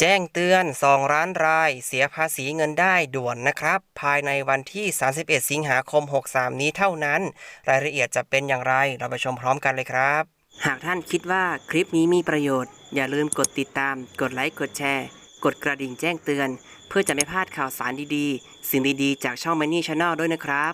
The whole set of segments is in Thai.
แจ้งเตือน2ร้านราย เสียภาษีเงินได้ด่วนนะครับ ภายในวันที่ 31 สิงหาคม 63 นี้เท่านั้น รายละเอียดจะเป็นอย่างไรเราไปชมพร้อมกันเลยครับ หากท่านคิดว่าคลิปนี้มีประโยชน์ อย่าลืมกดติดตาม กดไลค์กดแชร์ กดกระดิ่งแจ้งเตือน เพื่อจะไม่พลาดข่าวสารดีๆ สิ่งดีๆ จากช่อง Money Channel ด้วยนะครับ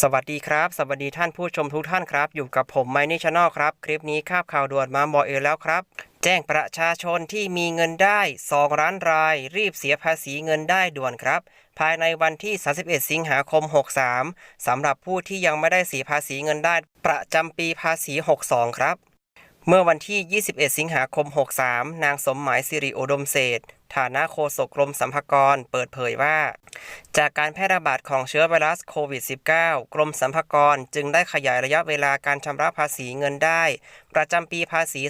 สวัสดีครับ สวัสดีท่านผู้ชมทุกท่านครับ อยู่กับผม Money Channel ครับ คลิปนี้คาบข่าวด่วนมาบอกเองแล้วครับ แจ้งประชาชนที่มีเงินได้2ล้านราย รีบเสียภาษีเงินได้ด่วนครับ ภายในวันที่ 31 สิงหาคม 63 สำหรับผู้ที่ยังไม่ได้เสียภาษีเงินได้ ประจำปีภาษี 62 ครับ เมื่อวันที่ 21 สิงหาคม 63 นางสมหมายสิริอุดมเศษฐานะโฆษกกรมสรรพากรเปิดเผยว่า จากการแพร่ระบาดของเชื้อไวรัสโควิด -19 กรมสรรพากรจึงได้ขยายระยะเวลาการชำระภาษีเงินได้ ประจำปีภาษี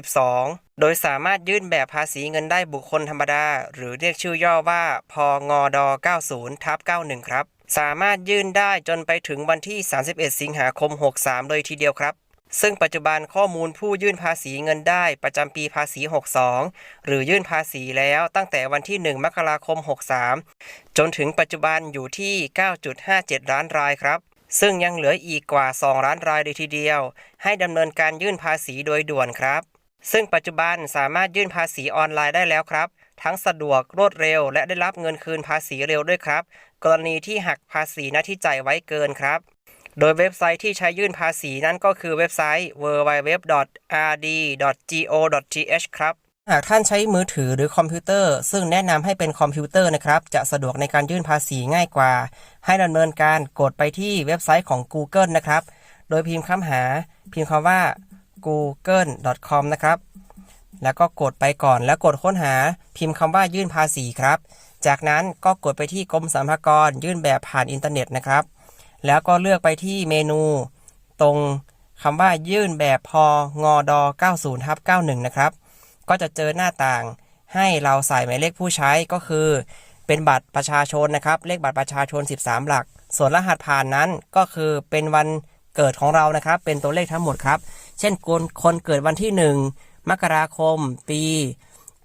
2562 โดยสามารถยื่นแบบภาษีเงินได้บุคคลธรรมดา หรือเรียกชื่อย่อว่าพงด 90ทับ91 ครับ สามารถยื่นได้จนไปถึงวันที่ 31 สิงหาคม 63 เลยทีเดียวครับ ซึ่งปัจจุบันข้อมูลผู้ยื่นภาษีเงินได้ประจำปีภาษี 62 หรือยื่นภาษีแล้วตั้งแต่วันที่ 1 มกราคม 63 จนถึงปัจจุบันอยู่ที่ 9.57 ล้านรายครับ ซึ่งยังเหลืออีกกว่า 2 ล้านรายเลยทีเดียว ให้ดำเนินการยื่นภาษีโดยด่วนครับ ซึ่งปัจจุบันสามารถยื่นภาษีออนไลน์ได้แล้วครับ ทั้งสะดวกรวดเร็ว และได้รับเงินคืนภาษีเร็วด้วยครับ กรณีที่หักภาษีหน้าที่จ่ายไว้เกินครับ โดยเว็บไซต์ที่ใช้ยื่นภาษีนั่นก็คือเว็บไซต์ www.rd.go.th ครับหากท่านใช้มือถือหรือคอมพิวเตอร์ ซึ่งแนะนำให้เป็นคอมพิวเตอร์นะครับ จะสะดวกในการยื่นภาษีง่ายกว่า ให้ดำเนินการกดไปที่เว็บไซต์ของ Google นะครับ โดยพิมพ์คำหา พิมพ์คำว่า google.com นะครับ แล้วก็กดไปก่อนแล้วกดค้นหา พิมพ์คำว่ายื่นภาษีครับ จากนั้นก็กดไปที่กรมสรรพากรยื่นแบบผ่านอินเทอร์เน็ตนะครับ แล้วก็เลือกไปที่เมนู ตรงคำว่ายื่นแบบพงด90ทับ91 นะครับ ก็จะเจอหน้าต่างให้เราใส่หมายเลขผู้ใช้ก็คือ เป็นบัตรประชาชนนะครับ เลขบัตรประชาชน 13 หลัก ส่วนรหัสผ่านนั้นก็คือเป็นวันเกิดของเรานะครับ เป็นตัวเลขทั้งหมดครับ เช่นคนคนเกิดวันที่ 1 มกราคม ปี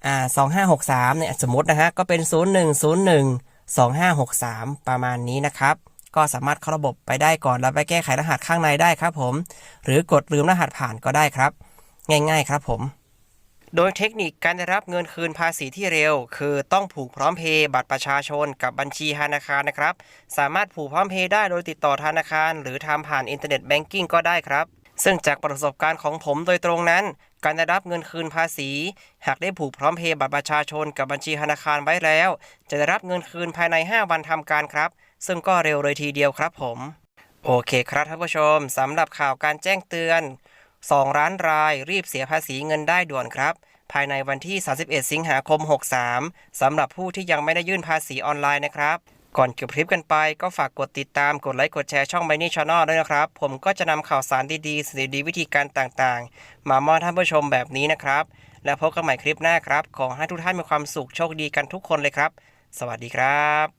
อ่า2563เนี่ยสมมตินะฮะก็เป็น 0101 2563 ประมาณนี้นะครับ ก็สามารถเข้าระบบไปได้ก่อน แล้วไปแก้ไขรหัสข้างในได้ครับผม หรือกดลืมรหัสผ่านก็ได้ครับ ง่าย ๆ ครับผม โดยเทคนิคการได้รับเงินคืนภาษีที่เร็ว คือต้องผูกพร้อมเพย์บัตรประชาชนกับบัญชีธนาคารนะครับ สามารถผูกพร้อมเพย์ได้โดยติดต่อธนาคาร หรือทำผ่านอินเทอร์เน็ตแบงกิ้งก็ได้ครับซึ่งจากประสบการณ์ของผมโดยตรงนั้น การได้รับเงินคืนภาษี หากได้ผูกพร้อมเพย์บัตรประชาชนกับบัญชีธนาคารไว้แล้ว จะได้รับเงินคืนภายใน 5 วันทำการครับ ซึ่งก็เร็วเลยทีเดียวครับผม โอเคครับท่านผู้ชมสำหรับข่าวการแจ้งเตือน2ล้านรายรีบเสียภาษีเงินได้ด่วนครับ ภายในวันที่ 31 สิงหาคม 63 สำหรับผู้ที่ยังไม่ได้ยื่นภาษีออนไลน์นะครับก่อนจบคลิปกันไปก็ฝากกดติดตามกดไลค์กดแชร์ช่อง m มนี่ช n น e l ด้วยนะครับ ผมก็จะนำข่าวสารดีๆสิ่งดีๆวิธีการต่างๆ มามอบท่านผู้ชมแบบนี้นะครับ แล้วพบกันใหม่คลิปหน้าครับ ขอให้ทุกท่านมีความสุขโชคดีกันทุกคนเลยครับ สวัสดีครับ